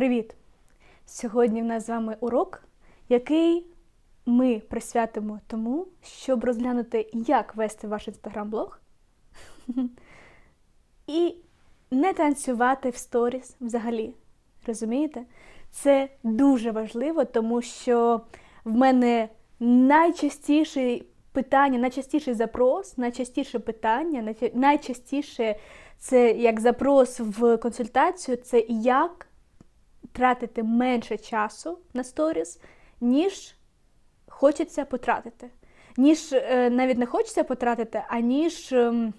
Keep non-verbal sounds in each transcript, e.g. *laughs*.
Привіт! Сьогодні в нас з вами урок, який ми присвятимо тому, щоб розглянути, як вести ваш інстаграм-блог *laughs* і не танцювати в сторіс взагалі. Розумієте? Це дуже важливо, тому що в мене найчастіше питання, найчастіший запрос, найчастіше питання, найчастіше це як запрос в консультацію, це як тратити менше часу на сторіс, ніж хочеться потратити. Ніж е, навіть не хочеться потратити, а ніж ем,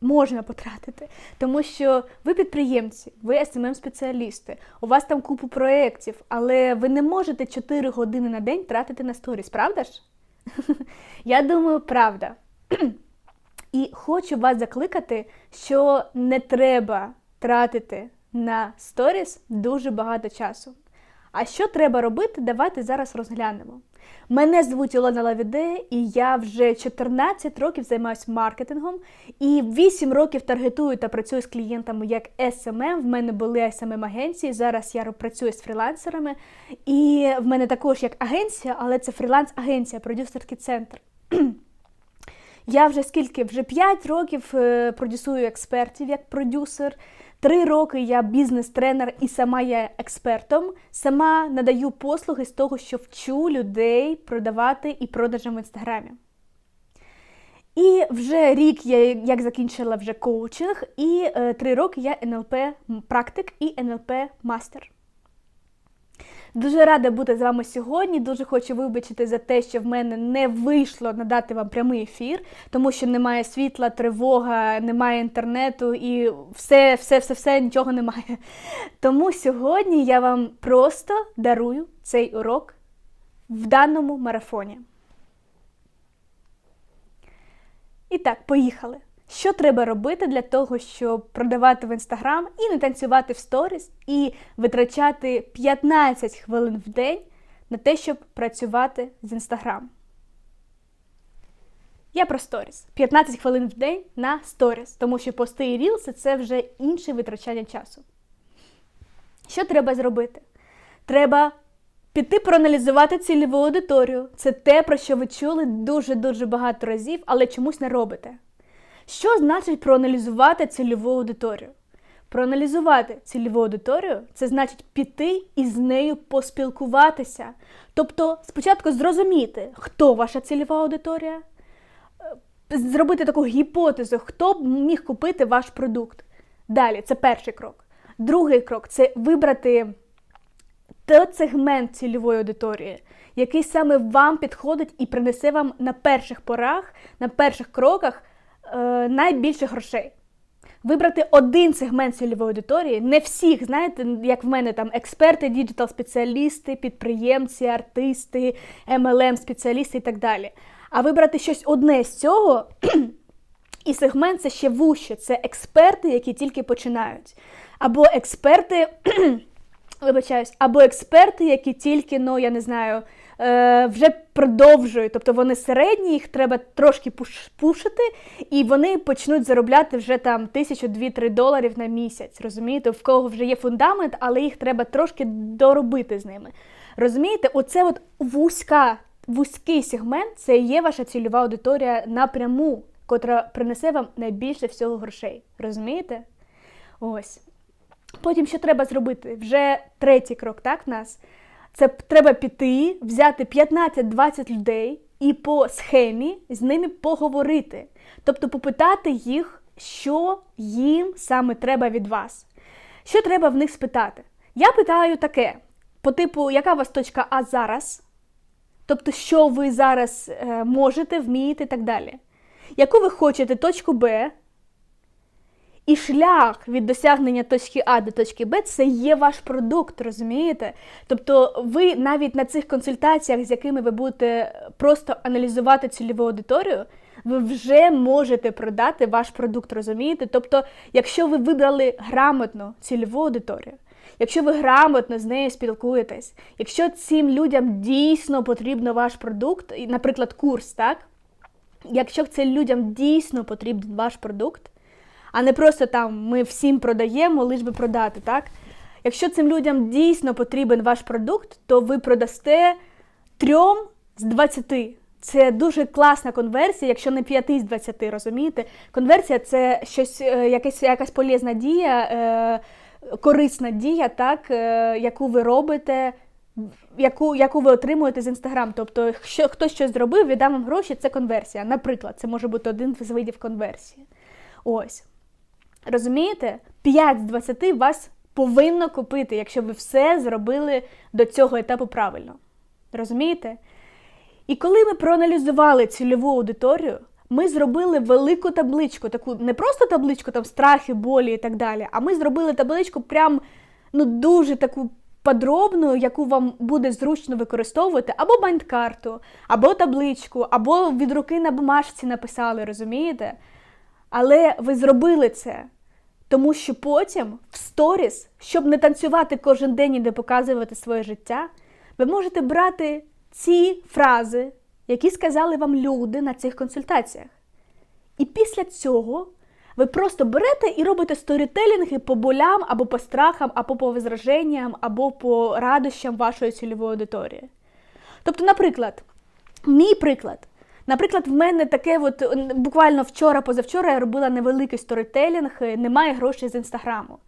можна потратити. Тому що ви підприємці, ви smm спеціалісти у вас там купу проєктів, але ви не можете 4 години на день тратити на сторіс, правда ж? *laughs* Я думаю, правда. *clears throat* І хочу вас закликати, що не треба тратити на сторіс дуже багато часу. А що треба робити, давайте зараз розглянемо. Мене звуть Олена Лавіде, і я вже 14 років займаюся маркетингом і 8 років таргетую та працюю з клієнтами як SMM. В мене були smm агенції Зараз я працюю з фрілансерами. І в мене також як агенція, але це фріланс-агенція, продюсерський центр. *clears throat* Я вже скільки? Вже 5 років е, продюсую експертів як продюсер. Три роки я бізнес-тренер і сама є експертом. Сама надаю послуги з того, що вчу людей продавати і продажам в інстаграмі. І вже рік я як закінчила вже коучинг, і е, три роки я НЛП практик і НЛП мастер. Дуже рада бути з вами сьогодні. Дуже хочу вибачити за те, що в мене не вийшло надати вам прямий ефір, тому що немає світла, тривога, немає інтернету і все, все, все, все нічого немає. Тому сьогодні я вам просто дарую цей урок в даному марафоні. І так, поїхали. Що треба робити для того, щоб продавати в інстаграм і не танцювати в сторіс, і витрачати 15 хвилин в день на те, щоб працювати з інстаграм? Я про сторіс. 15 хвилин в день на сторіс, тому що пости і рілси це вже інше витрачання часу. Що треба зробити? Треба піти проаналізувати цільову аудиторію. Це те, про що ви чули дуже-дуже багато разів, але чомусь не робите. Що значить проаналізувати цільову аудиторію? Проаналізувати цільову аудиторію це значить піти і з нею поспілкуватися. Тобто, спочатку зрозуміти, хто ваша цільова аудиторія, е, зробити таку гіпотезу, хто б міг купити ваш продукт. Далі, це перший крок. Другий крок це вибрати той сегмент цільової аудиторії, який саме вам підходить і принесе вам на перших порах, на перших кроках е, найбільше грошей. Вибрати один сегмент цільової аудиторії, не всіх, знаєте, як в мене там експерти, діджитал-спеціалісти, підприємці, артисти, MLM-спеціалісти і так далі. А вибрати щось одне з цього, *clears throat* і сегмент це ще вуще. Це експерти, які тільки починають. Або експерти, *clears throat* вибачаюсь, або експерти, які тільки, ну я не знаю, вже продовжують. Тобто вони середні, їх треба трошки пушити, і вони почнуть заробляти вже там тисячу, дві-три доларів на місяць. Розумієте, в кого вже є фундамент, але їх треба трошки доробити з ними. Розумієте, оце от вузька, вузький сегмент це є ваша цільова аудиторія напряму, котра принесе вам найбільше всього грошей. Розумієте? Ось. Потім що треба зробити? Вже третій крок, так, в нас? Це треба піти, взяти 15-20 людей і по схемі з ними поговорити. Тобто попитати їх, що їм саме треба від вас. Що треба в них спитати? Я питаю таке: по типу, яка у вас точка А зараз? Тобто, що ви зараз е, можете, вмієте і так далі. Яку ви хочете точку Б, і шлях від досягнення точки А до точки Б це є ваш продукт, розумієте? Тобто, ви навіть на цих консультаціях, з якими ви будете просто аналізувати цільову аудиторію, ви вже можете продати ваш продукт, розумієте? Тобто, якщо ви вибрали грамотно цільову аудиторію, якщо ви грамотно з нею спілкуєтесь, якщо цим людям дійсно потрібно ваш продукт, наприклад, курс, так? Якщо цим людям дійсно потрібен ваш продукт, а не просто там ми всім продаємо, лиш би продати, так? Якщо цим людям дійсно потрібен ваш продукт, то ви продасте трьом з 20. Це дуже класна конверсія, якщо не 5 з 20, розумієте? Конверсія це щось, е, якась, якась полезна дія, е, корисна дія, так, е, яку ви робите, яку, яку ви отримуєте з Інстаграм. Тобто, якщо хтось щось зробив, віддам вам гроші, це конверсія. Наприклад, це може бути один з видів конверсії. Ось. Розумієте? 5 з 20 вас повинно купити, якщо ви все зробили до цього етапу правильно. Розумієте? І коли ми проаналізували цільову аудиторію, ми зробили велику табличку, таку не просто табличку там страхи, болі і так далі, а ми зробили табличку прям ну дуже таку подробну, яку вам буде зручно використовувати, або бандкарту, або табличку, або від руки на бумажці написали, розумієте? Але ви зробили це. Тому що потім в сторіс, щоб не танцювати кожен день і не показувати своє життя, ви можете брати ці фрази, які сказали вам люди на цих консультаціях. І після цього ви просто берете і робите сторітелінги по болям, або по страхам, або по возраженням, або по радощам вашої цільової аудиторії. Тобто, наприклад, мій приклад. Наприклад, в мене таке, от буквально вчора-позавчора я робила невеликий сторітелінг, немає грошей з інстаграму.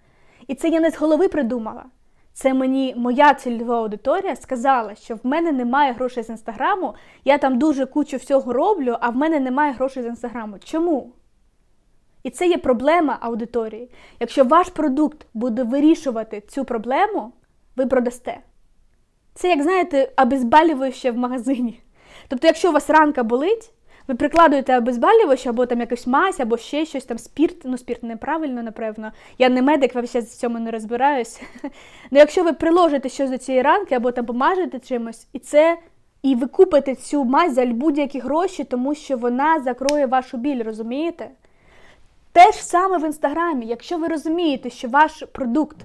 І це я не з голови придумала. Це мені моя цільова аудиторія сказала, що в мене немає грошей з інстаграму, я там дуже кучу всього роблю, а в мене немає грошей з інстаграму. Чому? І це є проблема аудиторії. Якщо ваш продукт буде вирішувати цю проблему, ви продасте. Це, як знаєте, обезболююче в магазині. Тобто, якщо у вас ранка болить, ви прикладуєте обезболювач, або там якусь мазь, або ще щось там спірт. Ну, спірт неправильно, напевно. Я не медик, взагалі в цьому не розбираюсь. *laughs* Ну, якщо ви приложите щось до цієї ранки, або там помажете чимось, і це. І ви купите цю мазь за будь-які гроші, тому що вона закроє вашу біль, розумієте? Те ж саме в інстаграмі, якщо ви розумієте, що ваш продукт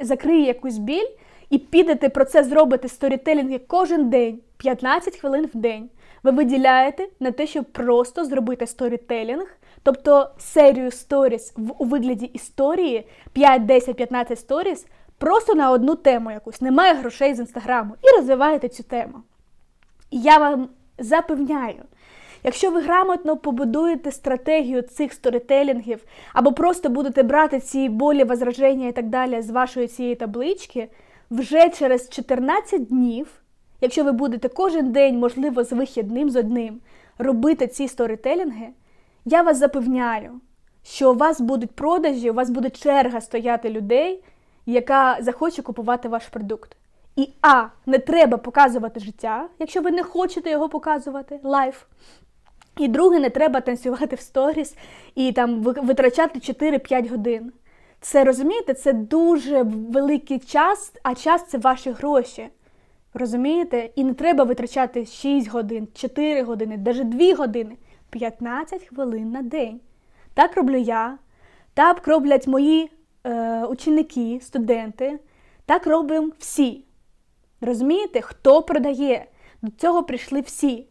закриє, якусь біль, і підете про це зробите сторітелінги кожен день, 15 хвилин в день. Ви виділяєте на те, щоб просто зробити сторітелінг, тобто серію сторіс у вигляді історії 5, 10, 15 сторіс, просто на одну тему якусь. Немає грошей з інстаграму. І розвиваєте цю тему. І я вам запевняю. Якщо ви грамотно побудуєте стратегію цих сторітелінгів, або просто будете брати ці болі, возраження і так далі з вашої цієї таблички, вже через 14 днів, якщо ви будете кожен день, можливо, з вихідним з одним, робити ці сторітелінги, я вас запевняю, що у вас будуть продажі, у вас буде черга стояти людей, яка захоче купувати ваш продукт. І А, не треба показувати життя, якщо ви не хочете його показувати, лайф. І друге, не треба танцювати в сторіс і там витрачати 4-5 годин. Це розумієте, це дуже великий час, а час це ваші гроші. Розумієте? І не треба витрачати 6 годин, 4 години, навіть 2 години, 15 хвилин на день. Так роблю я, так роблять мої е, ученики, студенти, так робимо всі. Розумієте, хто продає? До цього прийшли всі.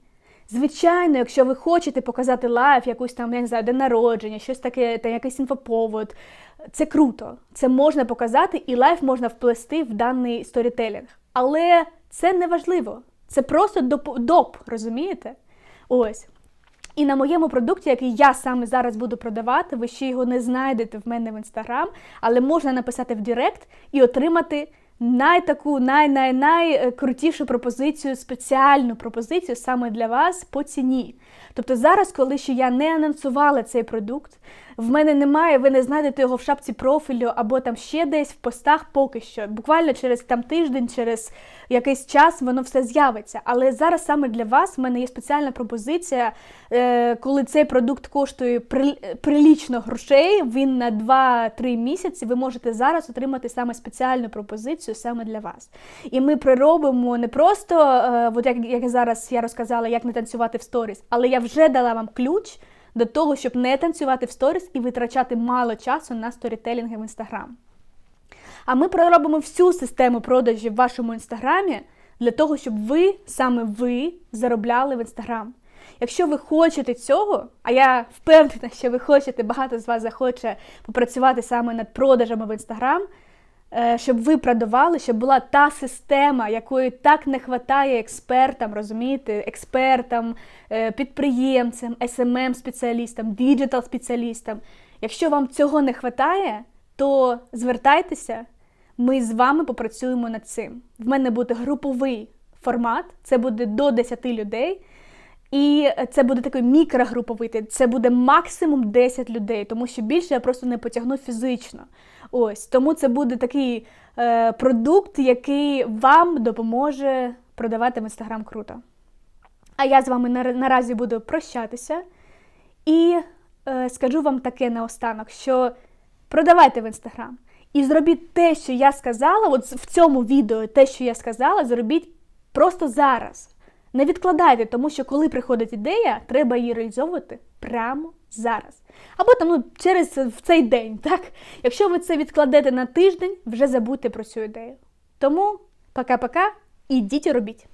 Звичайно, якщо ви хочете показати лайф, якусь там, я не знаю, день народження, щось таке, та якийсь інфоповод, це круто. Це можна показати, і лайф можна вплести в даний сторітелінг. Але це не важливо. Це просто доп, доп розумієте? Ось. І на моєму продукті, який я саме зараз буду продавати, ви ще його не знайдете в мене в інстаграм, але можна написати в Директ і отримати найтаку, най-най-найкрутішу пропозицію, спеціальну пропозицію саме для вас по ціні. Тобто зараз, коли ще я не анонсувала цей продукт, в мене немає, ви не знайдете його в шапці профілю або там ще десь в постах поки що. Буквально через там тиждень, через якийсь час воно все з'явиться. Але зараз саме для вас в мене є спеціальна пропозиція, е, коли цей продукт коштує прилічно грошей, він на 2-3 місяці. Ви можете зараз отримати саме спеціальну пропозицію саме для вас. І ми приробимо не просто, е, от як, як зараз я розказала, як не танцювати в сторіс, але я вже дала вам ключ до того, щоб не танцювати в сторіс і витрачати мало часу на сторітелінги в інстаграм. А ми проробимо всю систему продажів в вашому інстаграмі для того, щоб ви, саме ви, заробляли в інстаграм. Якщо ви хочете цього, а я впевнена, що ви хочете, багато з вас захоче попрацювати саме над продажами в інстаграм, щоб ви продавали, щоб була та система, якої так не вистачає експертам, розумієте, експертам, е, підприємцям, smm спеціалістам діджитал спеціалістам. Якщо вам цього не вистачає, то звертайтеся, ми з вами попрацюємо над цим. В мене буде груповий формат, це буде до 10 людей. І це буде такий мікрогруповий, це буде максимум 10 людей, тому що більше я просто не потягну фізично. Ось тому це буде такий е, продукт, який вам допоможе продавати в інстаграм круто. А я з вами на- наразі буду прощатися і е, скажу вам таке наостанок, що продавайте в інстаграм і зробіть те, що я сказала, от в цьому відео те, що я сказала, зробіть просто зараз. Не відкладайте, тому що коли приходить ідея, треба її реалізовувати прямо зараз. Або там ну, через в цей день. *laughs* Так? Якщо ви це відкладете на тиждень, вже забудьте про цю ідею. Тому пока-пока, ідіть і робіть.